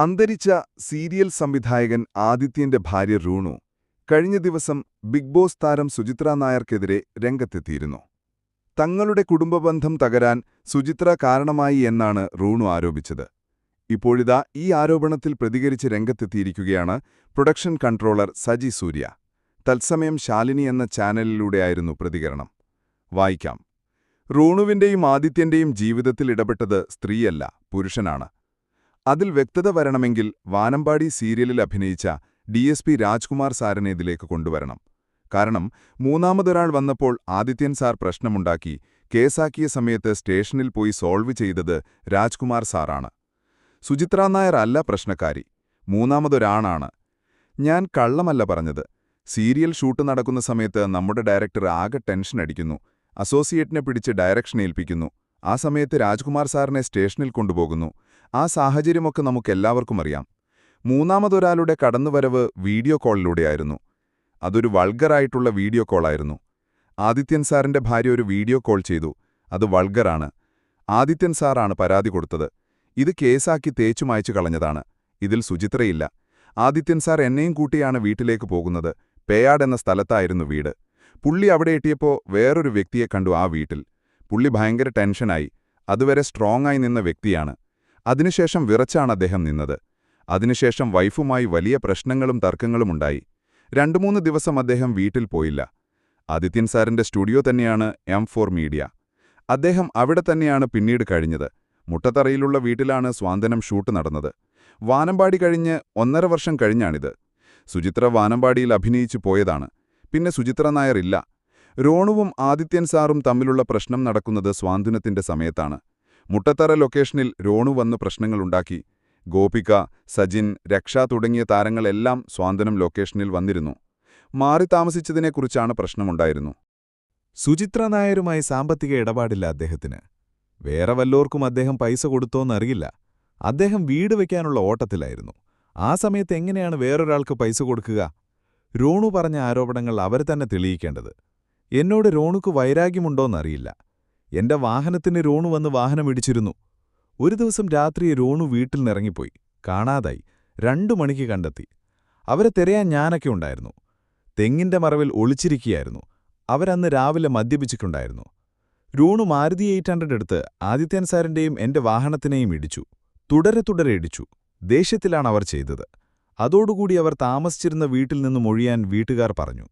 അന്തരിച്ച സീരിയൽ സംവിധായകൻ ആദിത്യന്റെ ഭാര്യ റൂണു കഴിഞ്ഞ ദിവസം ബിഗ് ബോസ് താരം സുചിത്ര നായർക്കെതിരെ രംഗത്തെത്തിയിരുന്നു. തങ്ങളുടെ കുടുംബബന്ധം തകരാൻ സുചിത്ര കാരണമായി എന്നാണ് റൂണു ആരോപിച്ചത്. ഇപ്പോഴിതാ ഈ ആരോപണത്തിൽ പ്രതികരിച്ച് രംഗത്തെത്തിയിരിക്കുകയാണ് പ്രൊഡക്ഷൻ കൺട്രോളർ സജി സൂര്യ. തത്സമയം ശാലിനി എന്ന ചാനലിലൂടെയായിരുന്നു പ്രതികരണം. വായിക്കാം. റൂണുവിന്റെയും ആദിത്യന്റെയും ജീവിതത്തിൽ ഇടപെട്ടത് സ്ത്രീയല്ല പുരുഷനാണ്. അതിൽ വ്യക്തത വരണമെങ്കിൽ വാനമ്പാടി സീരിയലിൽ അഭിനയിച്ച ഡി എസ് പി രാജ്കുമാർ സാറിനെ ഇതിലേക്ക് കൊണ്ടുവരണം. കാരണം മൂന്നാമതൊരാൾ വന്നപ്പോൾ ആദിത്യൻ സാർ പ്രശ്നമുണ്ടാക്കി കേസാക്കിയ സമയത്ത് സ്റ്റേഷനിൽ പോയി സോൾവ് ചെയ്തത് രാജ്കുമാർ സാറാണ്. സുചിത്ര നായർ അല്ല പ്രശ്നക്കാരി മൂന്നാമതൊരാണാണ്. ഞാൻ കള്ളമല്ല പറഞ്ഞത്. സീരിയൽ ഷൂട്ട് നടക്കുന്ന സമയത്ത് നമ്മുടെ ഡയറക്ടർ ആകെ ടെൻഷൻ അടിക്കുന്നു. അസോസിയേറ്റിനെ പിടിച്ച് ഡയറക്ഷൻ ഏൽപ്പിക്കുന്നു. ആ സമയത്ത് രാജ്കുമാർ സാറിനെ സ്റ്റേഷനിൽ കൊണ്ടുപോകുന്നു. ആ സാഹചര്യമൊക്കെ നമുക്കെല്ലാവർക്കും അറിയാം. മൂന്നാമതൊരാളുടെ കടന്നുവരവ് വീഡിയോ കോളിലൂടെയായിരുന്നു. അതൊരു വൾഗറായിട്ടുള്ള വീഡിയോ കോളായിരുന്നു. ആദിത്യൻ സാറിന്റെ ഭാര്യ ഒരു വീഡിയോ കോൾ ചെയ്തു. അത് വൾഗറാണ്. ആദിത്യൻ സാറാണ് പരാതി കൊടുത്തത്. ഇത് കേസാക്കി തേച്ചു മായ്ച്ചു കളഞ്ഞതാണ്. ഇതിൽ സുചിത്രയില്ല. ആദിത്യൻ സാർ എന്നെയും കൂട്ടിയാണ് വീട്ടിലേക്ക് പോകുന്നത്. പേയാട് എന്ന സ്ഥലത്തായിരുന്നു വീട്. പുള്ളി അവിടെ എത്തിയപ്പോൾ വേറൊരു വ്യക്തിയെ കണ്ടു ആ വീട്ടിൽ. പുള്ളി ഭയങ്കര ടെൻഷനായി. അതുവരെ സ്ട്രോങ് ആയി നിന്ന വ്യക്തിയാണ്. അതിനുശേഷം വിറച്ചാണ് അദ്ദേഹം നിന്നത്. അതിനുശേഷം വൈഫുമായി വലിയ പ്രശ്നങ്ങളും തർക്കങ്ങളും ഉണ്ടായി. രണ്ടു മൂന്ന് ദിവസം അദ്ദേഹം വീട്ടിൽ പോയില്ല. ആദിത്യൻ സാറിന്റെ സ്റ്റുഡിയോ തന്നെയാണ് എം ഫോർ മീഡിയ അദ്ദേഹം അവിടെ തന്നെയാണ് പിന്നീട് കഴിഞ്ഞത്. മുട്ടത്തറയിലുള്ള വീട്ടിലാണ് സ്വാന്തനം ഷൂട്ട് നടന്നത്. വാനമ്പാടി കഴിഞ്ഞ് ഒന്നര വർഷം കഴിഞ്ഞാണിത്. സുചിത്ര വാനമ്പാടിയിൽ അഭിനയിച്ചു പോയതാണ്. പിന്നെ സുചിത്ര നായർ ഇല്ല. രോണുവും ആദിത്യൻ സാറും തമ്മിലുള്ള പ്രശ്നം നടക്കുന്നത് സ്വാന്തനത്തിന്റെ സമയത്താണ്. മുട്ടത്തറ ലൊക്കേഷനിൽ രോണു വന്ന് പ്രശ്നങ്ങളുണ്ടാക്കി ഗോപിക സജിൻ രക്ഷ തുടങ്ങിയ താരങ്ങളെല്ലാം സ്വാന്തനം ലൊക്കേഷനിൽ വന്നിരുന്നു. മാറി താമസിച്ചതിനെക്കുറിച്ചാണ് പ്രശ്നമുണ്ടായിരുന്നു. സുചിത്ര നായരുമായി സാമ്പത്തിക ഇടപാടില്ല അദ്ദേഹത്തിന്. വേറെ വല്ലോർക്കും അദ്ദേഹം പൈസ കൊടുത്തോന്നറിയില്ല. അദ്ദേഹം വീട് വയ്ക്കാനുള്ള ഓട്ടത്തിലായിരുന്നു. ആ സമയത്ത് എങ്ങനെയാണ് വേറൊരാൾക്ക് പൈസ കൊടുക്കുക? രോണു പറഞ്ഞ ആരോപണങ്ങൾ അവർ തന്നെ തെളിയിക്കേണ്ടത്. എന്നോട് രോണുക്ക് വൈരാഗ്യമുണ്ടോന്നറിയില്ല. എന്റെ വാഹനത്തിന് രോണു വന്ന് വാഹനം ഇടിച്ചിരുന്നു. ഒരു ദിവസം രാത്രി രോണു വീട്ടിൽ നിറങ്ങിപ്പോയി. കാണാതായി. രണ്ടു മണിക്ക് കണ്ടെത്തി. അവരെ തിരയാൻ ഞാനൊക്കെ ഉണ്ടായിരുന്നു. തെങ്ങിന്റെ മറവിൽ ഒളിച്ചിരിക്കുകയായിരുന്നു. അവരന്ന് രാവിലെ മദ്യപിച്ചിട്ടുണ്ടായിരുന്നു. രോണു മാരുതി എയ്റ്റ് ഹൺഡ്രഡ് എടുത്ത് ആദിത്യൻ സാറിന്റെയും എന്റെ വാഹനത്തിനെയും ഇടിച്ചു. തുടരെ തുടരെ ഇടിച്ചു. ദേഷ്യത്തിലാണ് അവർ ചെയ്തത്. അതോടുകൂടി അവർ താമസിച്ചിരുന്ന വീട്ടിൽ നിന്നും ഒഴിയാൻ വീട്ടുകാർ പറഞ്ഞു.